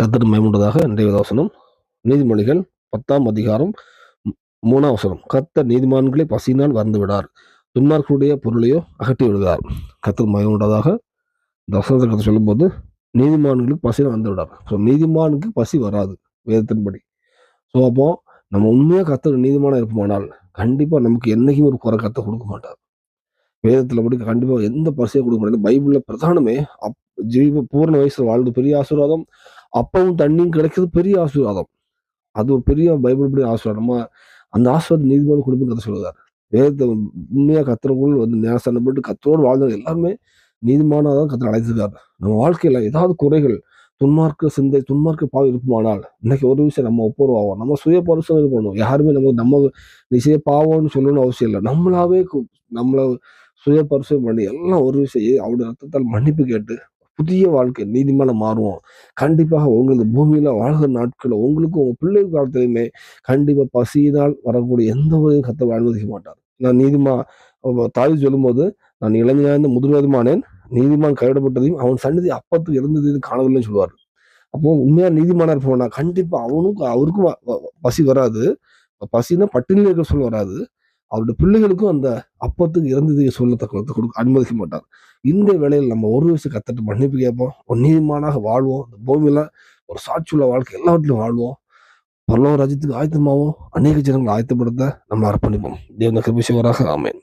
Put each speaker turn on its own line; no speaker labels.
கத்தர் மேம்பட்டதாக இன்றைய வசனம். நீதிமொழிகள் பத்தாம் அதிகாரம் மூ- மூணாம் வசனம். கத்தர் நீதிமான்களை பசியினால் வந்து விடார் துன்மார்களுடைய பொருளையோ அகற்றி விடுகிறார். கத்தர் மயமுண்டதாக இந்த வசனத்தை கற்று சொல்லும்போது நீதிமான்களுக்கு பசியில் வந்து விடார் ஸோ நீதிமானுக்கு பசி வராது வேதத்தின்படி. ஸோ அப்போ நம்ம உண்மையாக கத்தர் நீதிமான இருப்போமானால் கண்டிப்பாக நமக்கு என்னைக்கும் ஒரு குறை கத்தை கொடுக்க மாட்டார். வேதத்தில் படி கண்டிப்பாக எந்த பசியை கொடுக்க மாட்டார். பைபிளில் பிரதானமே அப் ஜீவ பூர்ண வயசில் வாழ்ந்து பெரிய ஆசீர்வாதம் அப்பவும் தண்ணியும் கிடைக்கிறது பெரிய ஆசீர்வாதம். அது ஒரு பெரிய பைபிள் படி ஆசீர்வாதம். நம்ம அந்த ஆசீர்வாதம் நீதிமன்றம் குடும்பம் கதை சொல்லுவார். வேதத்தை உண்மையாக கத்துறவங்களும் வந்து ஞானஸ்தானப்பட்டு கத்தரோடு வாழ்ந்தவங்க எல்லாருமே நீதிமானதான் கத்திர அழைத்திருக்காரு. நம்ம வாழ்க்கையில் ஏதாவது குறைகள் துன்மார்க்க சிந்தை துன்மார்க்க பாவம் இருக்குமானால் இன்னைக்கு ஒரு விஷயம் நம்ம ஒப்புரவாகும் நம்ம சுய பரிசோதனை பண்ணுவோம் யாருமே நம்ம நம்ம நீ பாவம்னு சொல்லணும்னு அவசியம் இல்லை. நம்மளாவே நம்மளை நம்மள சுய பரிசோதனை பண்ணி எல்லாம் ஒரு விஷயம் அவருடைய ரத்தத்தால் மன்னிப்பு கேட்டு புதிய வாழ்க்கை நீதிமான மாறுவோம். கண்டிப்பாக உங்களது பூமியில வாழ்கிற நாட்கள் உங்களுக்கும் உங்க பிள்ளை காலத்திலையுமே கண்டிப்பா பசியினால் வரக்கூடிய எந்த ஒரு கத்தை அனுமதிக்க மாட்டார். நான் நீதிமா தாய் சொல்லும்போது நான் இளைஞனாய்ந்த முதிர்வதுமானேன் நீதிமான் கைவிடப்பட்டதையும் அவன் சன்னதி அப்பத்துக்கு இருந்ததையும் காணவில்லைன்னு சொல்லுவார். அப்போ உண்மையாக நீதிமானா இருப்பவனா? கண்டிப்பா அவனுக்கும் அவருக்கும் வ- பசி வராது. பசின்னா பட்டினியில் இருக்க சொல்ல வராது. அவருடைய பிள்ளைகளுக்கும் அந்த அப்பத்துக்கு இறந்ததை சொல்லத்தக்கத்தை கொடுக்க அனுமதிக்க மாட்டார். இந்த வேலையில் நம்ம ஒரு வயசு கத்தட்டு மன்னிப்பு கேட்போம். ஒரு நீதிமானாக வாழ்வோம். இந்த பூமியில ஒரு சாட்சியுள்ள வாழ்க்கை எல்லாவற்றிலும் வாழ்வோம். பல்லவ ராஜ்யத்துக்கு ஆயத்தமாகவும் அநேக ஜனங்களை ஆயத்தப்படுத்த நம்ம அர்ப்பணிப்போம். தேவன கிருபிஷவராக ஆமேன்.